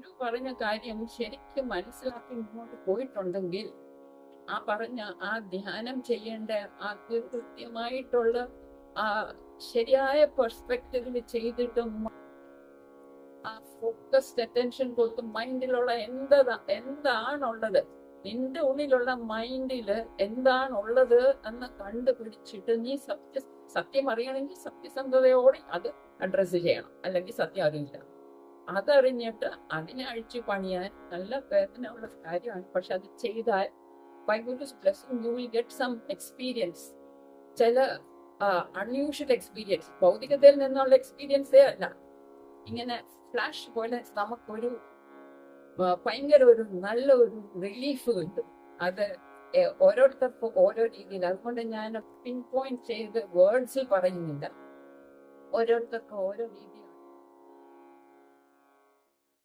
ഗുരു പറഞ്ഞ കാര്യം ശരിക്കും മനസ്സിലാക്കി മുന്നോട്ട് പോയിട്ടുണ്ടെങ്കിൽ ആ പറഞ്ഞ ആ ധ്യാനം ചെയ്യേണ്ട ആ കൃത്യമായിട്ടുള്ള ആ ശരിയായ പെർസ്പെക്റ്റീവിൽ ചെയ്തിട്ടും ആ ഫോക്കസ്ഡ് അറ്റൻഷൻ കൊടുത്ത് മൈൻഡിലുള്ള എന്താ എന്താണുള്ളത്? നിന്റെ ഉള്ളിലുള്ള മൈൻഡിൽ എന്താണുള്ളത് എന്ന് കണ്ടുപിടിച്ചിട്ട് നീ സത്യ സത്യം അറിയണമെങ്കിൽ സത്യസന്ധതയോടെ അത് അഡ്രസ്സ് ചെയ്യണം. അല്ലെങ്കിൽ സത്യം അറിയില്ല. അതറിഞ്ഞിട്ട് അതിനെ അഴിച്ചു പണിയാൻ നല്ല വേദനയുള്ള കാര്യമാണ്. പക്ഷെ അത് ചെയ്താൽ by blessing you will get some experience ചില അൺയൂഷ്വൽ എക്സ്പീരിയൻസ് ഭൗതികതയിൽ നിന്നുള്ള എക്സ്പീരിയൻസേ അല്ല. ഇങ്ങനെ ഫ്ലാഷ് പോലെ നമുക്കൊരു ഭയങ്കര ഒരു നല്ല ഒരു റിലീഫ് കിട്ടും. അത് ഓരോരുത്തർക്കും ഓരോ രീതിയിൽ. അതുകൊണ്ട് ഞാൻ പിൻ പോയിന്റ് ചെയ്ത് വേർഡ്സിൽ പറയുന്നില്ല. ഓരോരുത്തർക്കും ഓരോ രീതി